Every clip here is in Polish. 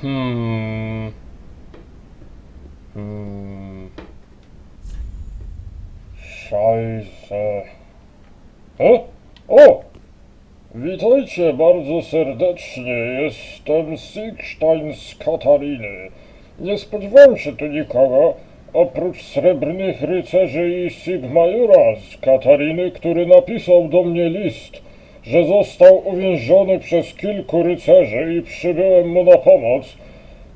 Hmm. Hmm. Szajse. O! O! Witajcie bardzo serdecznie. Jestem Sigstein z Katariny. Nie spodziewałem się tu nikogo, oprócz srebrnych rycerzy i Sigmajura z Katariny, który napisał do mnie list, że został uwięziony przez kilku rycerzy i przybyłem mu na pomoc,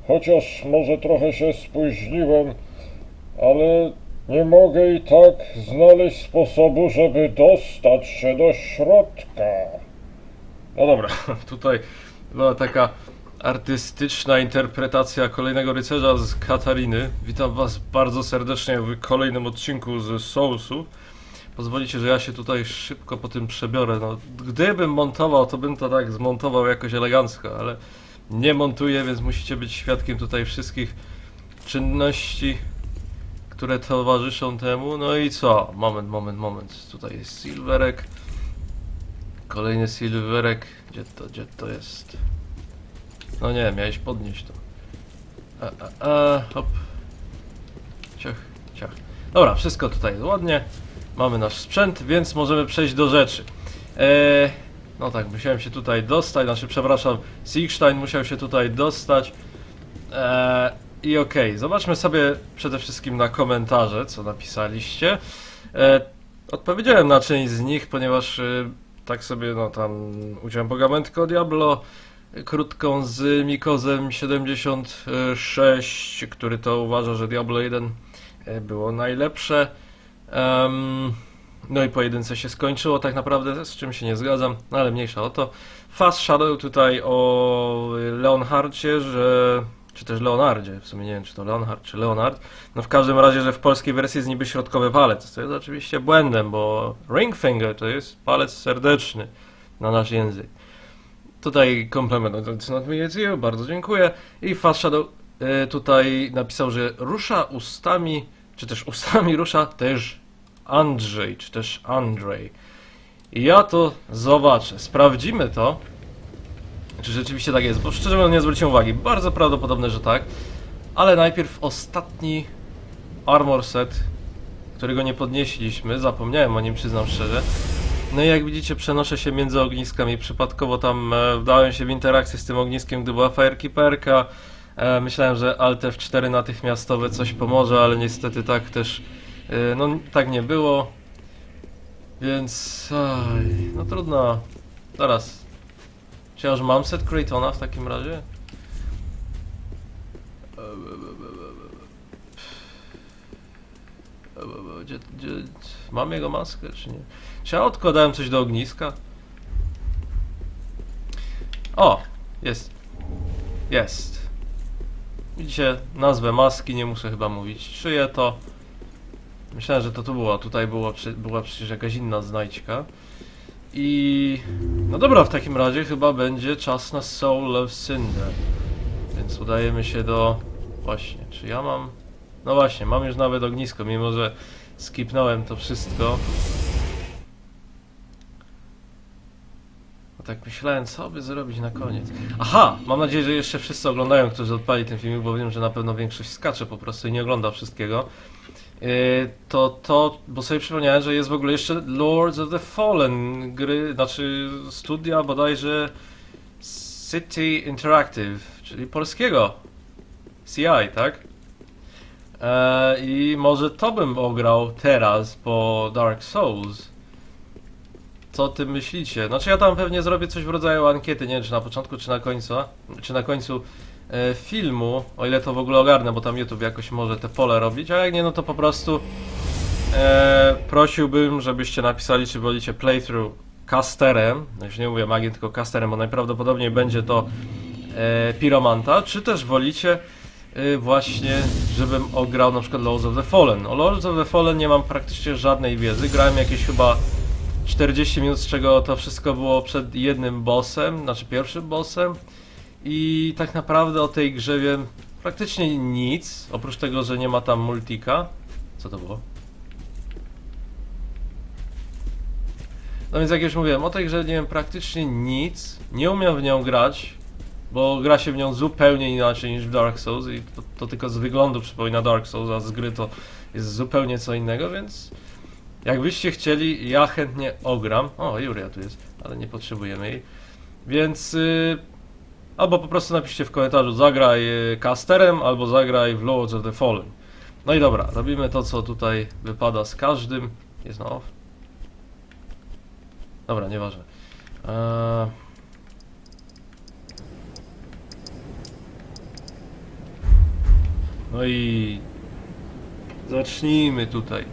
chociaż może trochę się spóźniłem, ale nie mogę i tak znaleźć sposobu, żeby dostać się do środka. No dobra, tutaj była taka artystyczna interpretacja kolejnego rycerza z Katariny. Witam was bardzo serdecznie w kolejnym odcinku z Soulsów. Pozwolicie, że ja się tutaj szybko po tym przebiorę. No, gdybym montował, to bym to tak zmontował jakoś elegancko, ale nie montuję, więc musicie być świadkiem tutaj wszystkich czynności, które towarzyszą temu. No i co? Moment, moment, moment. Tutaj jest Silverek. Kolejny Silverek. Gdzie to, gdzie to jest? No nie, miałeś podnieść to. A, a, a, hop. Ciach, ciach. Dobra, wszystko tutaj jest ładnie. Mamy nasz sprzęt, więc możemy przejść do rzeczy. Eee, no tak, musiałem się tutaj dostać, znaczy przepraszam, Siegstein musiał się tutaj dostać. Eee, I okej, zobaczmy sobie przede wszystkim na komentarze, co napisaliście. Eee, odpowiedziałem na część z nich, ponieważ y, tak sobie, no tam, uciąłem pogawędkę o Diablo, krótką z Mikozem 76, który to uważa, że Diablo 1 e, było najlepsze. Em, no i po jedynce się skończyło tak naprawdę, z czym się nie zgadzam, ale mniejsza o to. Fast Shadow tutaj o Leonhardzie, że... czy też Leonardzie, w sumie nie wiem czy to Leonhard czy Leonard. No w każdym razie, że w polskiej wersji jest niby środkowy palec, co jest oczywiście błędem, bo ring finger to jest palec serdeczny na nasz język. Tutaj komplement od Not Me, You, bardzo dziękuję. I Fast Shadow e, tutaj napisał, że rusza ustami, czy też ustami rusza też Andrzej, czy też Andrzej. Ja to zobaczę, sprawdzimy to, czy rzeczywiście tak jest, bo szczerze mówiąc nie zwróciłem uwagi. Bardzo prawdopodobne, że tak. Ale najpierw ostatni armor set, którego nie podnieśliśmy, zapomniałem o nim, przyznam szczerze. No i jak widzicie, przenoszę się między ogniskami. Przypadkowo tam e, wdałem się w interakcję z tym ogniskiem, gdy była firekeeperka. E, myślałem, że Alt F4 natychmiastowe coś pomoże, ale niestety tak też, no tak nie było. Więc, aj, no trudno. Zaraz. Czy ja już mam set Craytona w takim razie? Gdzie, gdzie, mam jego maskę, czy nie? Czy ja odkładałem coś do ogniska? O! Jest. Jest. Widzicie, nazwę maski, nie muszę chyba mówić. Czyje to? Myślałem, że to tu było. Tutaj było, była przecież jakaś inna znajdźka. I... No dobra, w takim razie chyba będzie czas na Soul of Cinder. Więc udajemy się do... Właśnie, czy ja mam... No właśnie, mam już nawet ognisko, mimo że skipnąłem to wszystko. Tak myślałem, co by zrobić na koniec. Aha! Mam nadzieję, że jeszcze wszyscy oglądają, którzy odpali ten filmik, bo wiem, że na pewno większość skacze po prostu i nie ogląda wszystkiego. Yy, to to, bo sobie przypomniałem, że jest w ogóle jeszcze Lords of the Fallen gry, znaczy studia bodajże City Interactive, czyli polskiego CI, tak? E, I może to bym ograł teraz po Dark Souls. Co o tym myślicie? Znaczy ja tam pewnie zrobię coś w rodzaju ankiety, nie wiem czy na początku, czy na końcu, czy na końcu filmu, o ile to w ogóle ogarnę, bo tam YouTube jakoś może te pole robić, a jak nie, no to po prostu e, prosiłbym, żebyście napisali, czy wolicie playthrough casterem, no już nie mówię magiem, tylko casterem, bo najprawdopodobniej będzie to e, Piromanta, czy też wolicie y, właśnie, żebym ograł na przykład Lords of the Fallen. O Lords of the Fallen nie mam praktycznie żadnej wiedzy. Grałem jakieś chyba 40 minut, z czego to wszystko było przed jednym bossem, znaczy pierwszym bossem. I tak naprawdę o tej grze wiem praktycznie nic, oprócz tego, że nie ma tam multika. Co to było? No więc jak już mówiłem, o tej grze nie wiem praktycznie nic, nie umiem w nią grać, bo gra się w nią zupełnie inaczej niż w Dark Souls i to, to tylko z wyglądu przypomina Dark Souls, a z gry to jest zupełnie co innego, więc jakbyście chcieli, ja chętnie ogram. O, Julia tu jest, ale nie potrzebujemy jej. Więc y, albo po prostu napiszcie w komentarzu zagraj y, casterem, albo zagraj w Lords of the Fallen. No i dobra, robimy to co tutaj wypada z każdym. Jest na off. Dobra, nieważne. Eee... No i zacznijmy tutaj.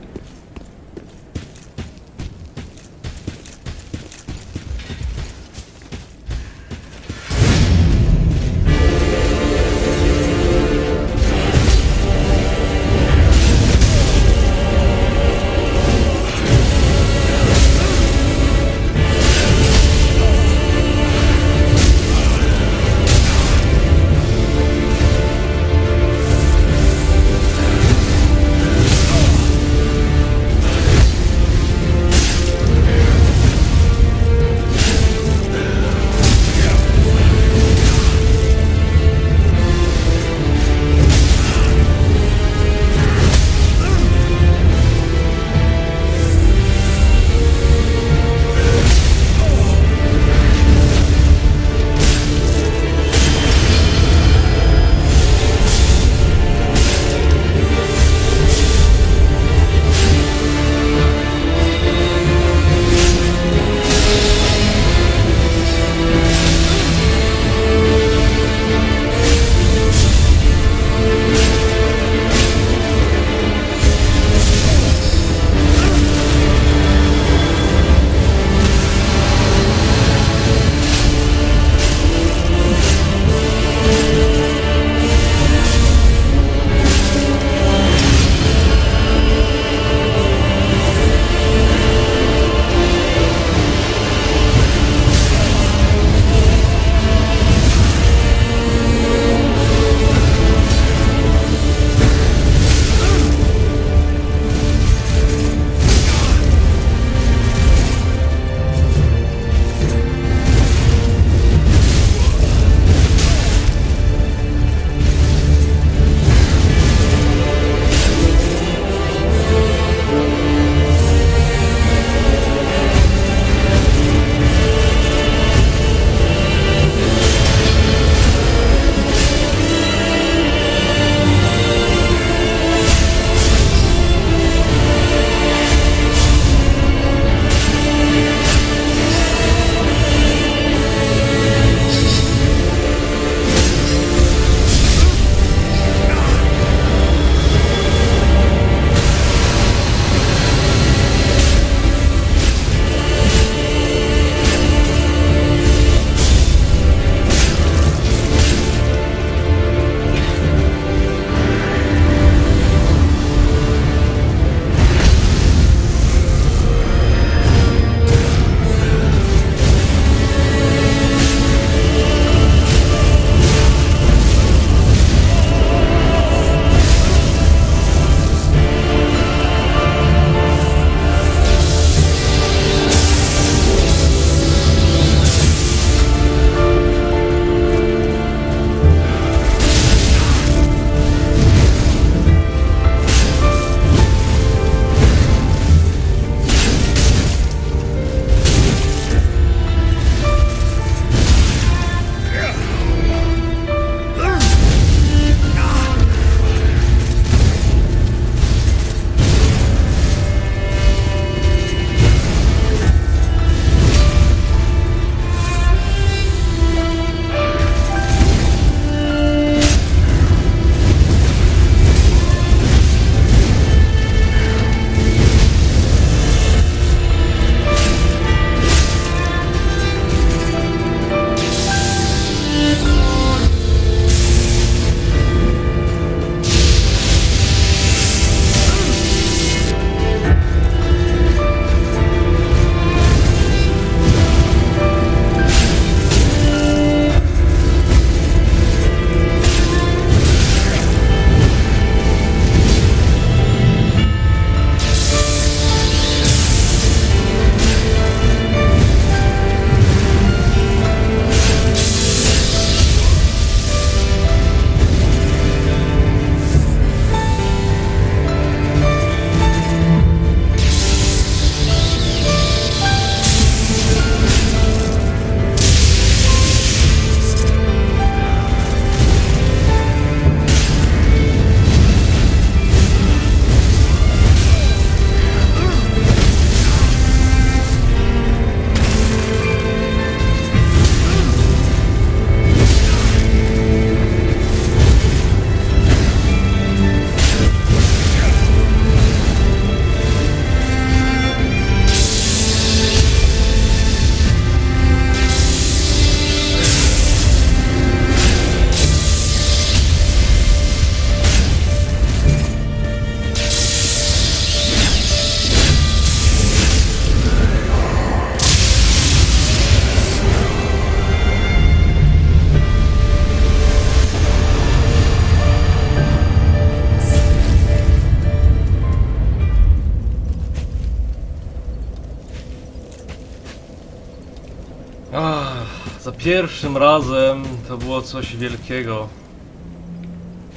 Pierwszym razem to było coś wielkiego.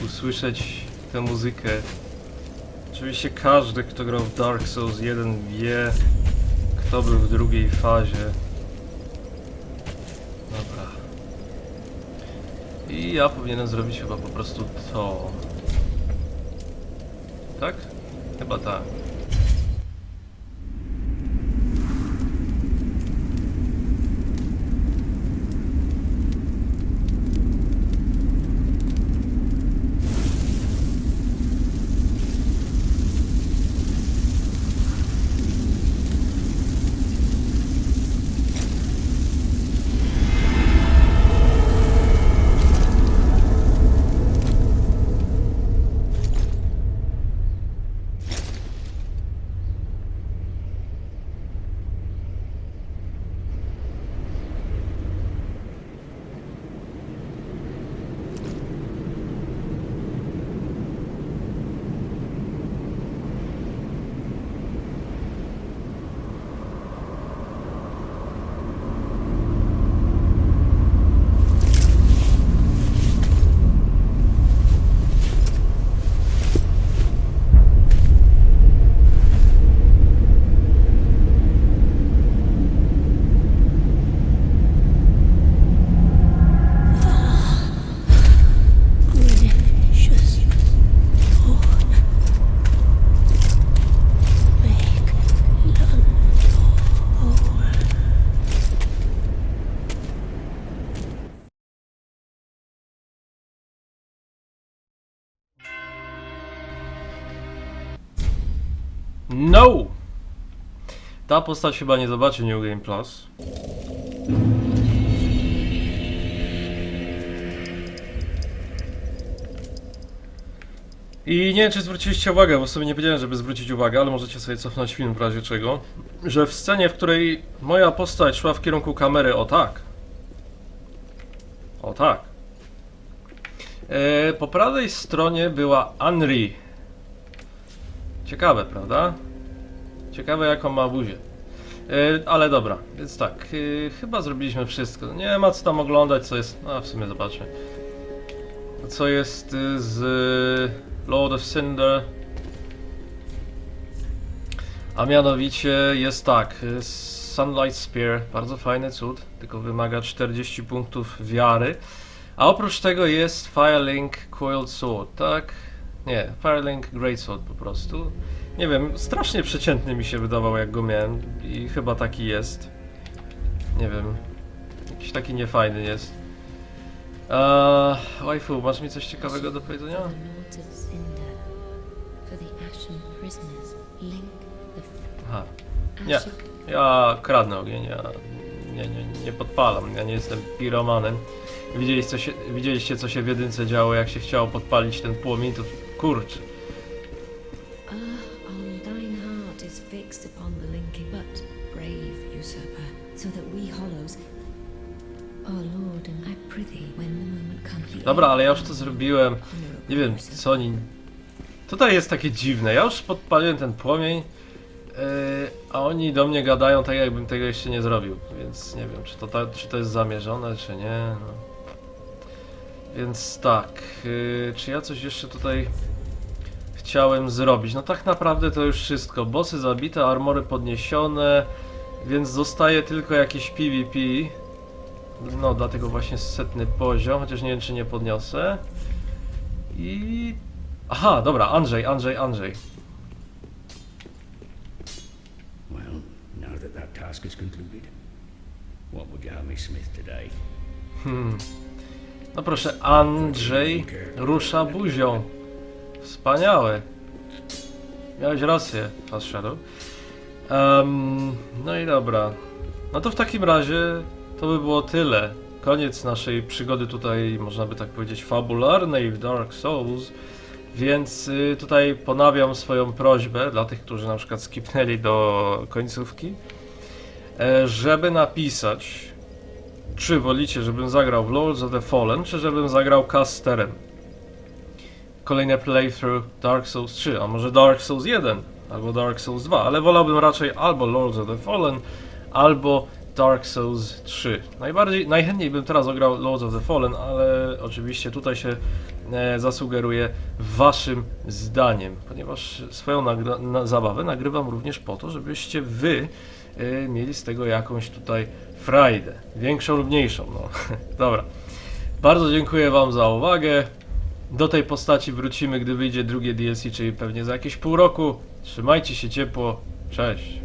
Usłyszeć tę muzykę. Oczywiście każdy, kto grał w Dark Souls 1 wie, kto był w drugiej fazie. Dobra. I ja powinienem zrobić chyba po prostu to. Tak? Chyba tak. No! Ta postać chyba nie zobaczy New Game Plus. I nie wiem, czy zwróciliście uwagę, bo sobie nie powiedziałem, żeby zwrócić uwagę, ale możecie sobie cofnąć film w razie czego, że w scenie, w której moja postać szła w kierunku kamery, o tak. O tak. E, po prawej stronie była Henry. Ciekawe, prawda? Ciekawe jaką ma buzię. E, ale dobra, więc tak, e, chyba zrobiliśmy wszystko. Nie ma co tam oglądać, co jest. A w sumie zobaczmy. Co jest y, z y, Lord of Cinder. A mianowicie jest tak, Sunlight Spear, bardzo fajny cud, tylko wymaga 40 punktów wiary. A oprócz tego jest Firelink Coiled Sword, tak? Nie, Firelink Greatsword po prostu. Nie wiem, strasznie przeciętny mi się wydawał jak go miałem i chyba taki jest. Nie wiem, jakiś taki niefajny jest. Eee, waifu, masz mi coś ciekawego do powiedzenia? Aha, nie, ja kradnę ogień, ja nie, nie, nie podpalam, ja nie jestem piromanem. Widzieliście co, się, widzieliście co się w jedynce działo, jak się chciało podpalić ten płomień, to kurczę. Ah, on thine heart is fixed upon the linking, but brave usurper, so that we hollows. O Lord, and I prithee, when the moment comes, the Dobra, ale ja już to zrobiłem. Nie wiem, co oni... Tutaj jest takie dziwne, ja już podpaliłem ten płomień, yy, a oni do mnie gadają tak jakbym tego jeszcze nie zrobił, więc nie wiem, czy to, ta, czy to jest zamierzone, czy nie, no. Więc tak, yy, czy ja coś jeszcze tutaj chciałem zrobić? No tak naprawdę to już wszystko, bossy zabite, armory podniesione, więc zostaje tylko jakieś PvP. No, dlatego właśnie setny poziom, chociaż nie wiem, czy nie podniosę. I... Aha, dobra, Andrzej, Andrzej, Andrzej. Well, now that that task is concluded, what would you have me smith today? Hmm. No proszę, Andrzej rusza buzią. Wspaniałe. Miałeś rację, Fast Shadow. Em, no i dobra. No to w takim razie to by było tyle. Koniec naszej przygody tutaj, można by tak powiedzieć, fabularnej w Dark Souls. Więc y, tutaj ponawiam swoją prośbę dla tych, którzy na przykład skipnęli do końcówki, e, żeby napisać, czy wolicie, żebym zagrał w Lords of the Fallen, czy żebym zagrał Casterem. Kolejne playthrough Dark Souls 3, a może Dark Souls 1, albo Dark Souls 2, ale wolałbym raczej albo Lords of the Fallen, albo Dark Souls 3. Najbardziej, najchętniej bym teraz ograł Lords of the Fallen, ale oczywiście tutaj się e, zasugeruję waszym zdaniem, ponieważ swoją nagra- na, zabawę nagrywam również po to, żebyście wy e, mieli z tego jakąś tutaj frajdę, większą lub mniejszą, no. Dobra. Bardzo dziękuję wam za uwagę. Do tej postaci wrócimy, gdy wyjdzie drugie DLC, czyli pewnie za jakieś pół roku. Trzymajcie się ciepło. Cześć.